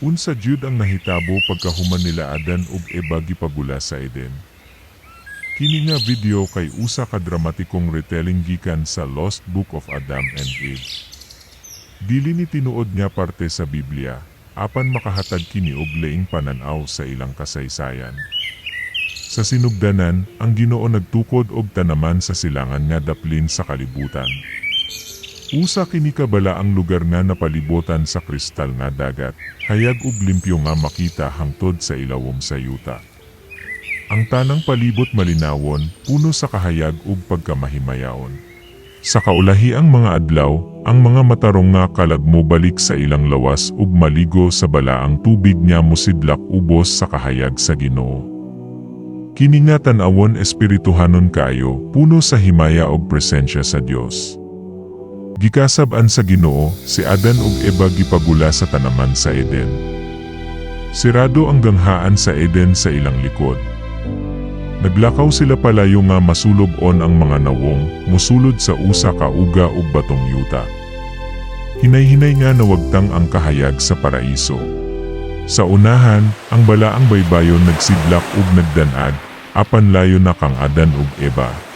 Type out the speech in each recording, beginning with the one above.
Unsa jud ang nahitabo pagkahuman nila Adan ug Eva gipagula sa Eden. Kini nga video kay usa ka dramatikong retelling gikan sa Lost Book of Adam and Eve. Dili ni tinuod nga parte sa Biblia, apan makahatag kini og laing pananaw sa ilang kasaysayan. Sa sinugdanan, ang Ginoo nagtukod og tanaman sa silangan nga daplin sa kalibutan. Usa kini kabala ang lugar nga napalibotan sa kristal nga dagat, hayag ug limpyo nga makita hangtod sa ilawom sa yuta. Ang tanang palibot malinawon, puno sa kahayag ug pagkamahimayaon. Sa kaulahi ang mga adlaw, ang mga matarong nga kalagmo balik sa ilang lawas ug maligo sa balaang tubig niya musidlak ubos sa kahayag sa Ginoo. Kini nga tan-awon espirituhanon kayo, puno sa himaya ug presensya sa Dios. Gikasab-an sa Ginoo, si Adan ug Eva gipagula sa tanaman sa Eden. Sirado ang ganghaan sa Eden sa ilang likod. Naglakaw sila palayo nga masulog on ang mga nawong, musulod sa usa ka uga ug batong yuta. Hinay-hinay nga nawagtang ang kahayag sa paraiso. Sa unahan, ang balaang baybayon nagsidlak ug nagdanag, apan layo na kang Adan ug Eva.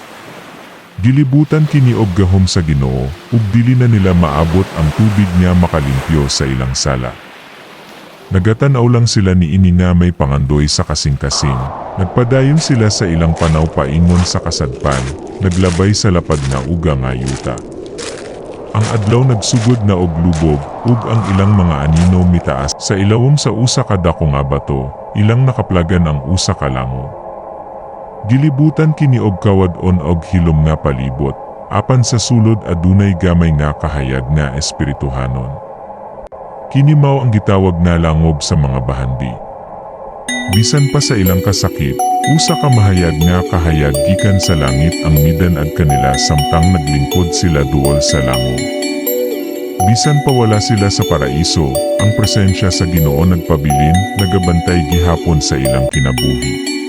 Gilibutan kini og gahom sa Ginoo, ug dili na nila maabot ang tubig niya makalimpyo sa ilang sala. Nagatanaw lang sila ni ini nga may pangandoy sa kasing-kasing. Nagpadayon sila sa ilang panaw paingon sa kasadpan, naglabay sa lapad nga uga nga yuta. Ang adlaw nagsugod na og lubog, ug ang ilang mga anino mitaas sa ilawom sa usa ka dako nga bato, ilang nakaplagan ang usa ka langob. Gilibutan kini og kawad-on og hilom nga palibot, apan sa sulod adunay gamay nga kahayag nga espirituhanon. Kini mao ang gitawag nga langob sa mga bahandi. Bisan pa sa ilang kasakit, usa ka mahayag nga kahayag gikan sa langit ang midan ad kanila samtang naglingkod sila duol sa langob. Bisan pa wala sila sa paraiso, ang presensya sa Ginoo nagpabilin, nagabantay gihapon sa ilang kinabuhi.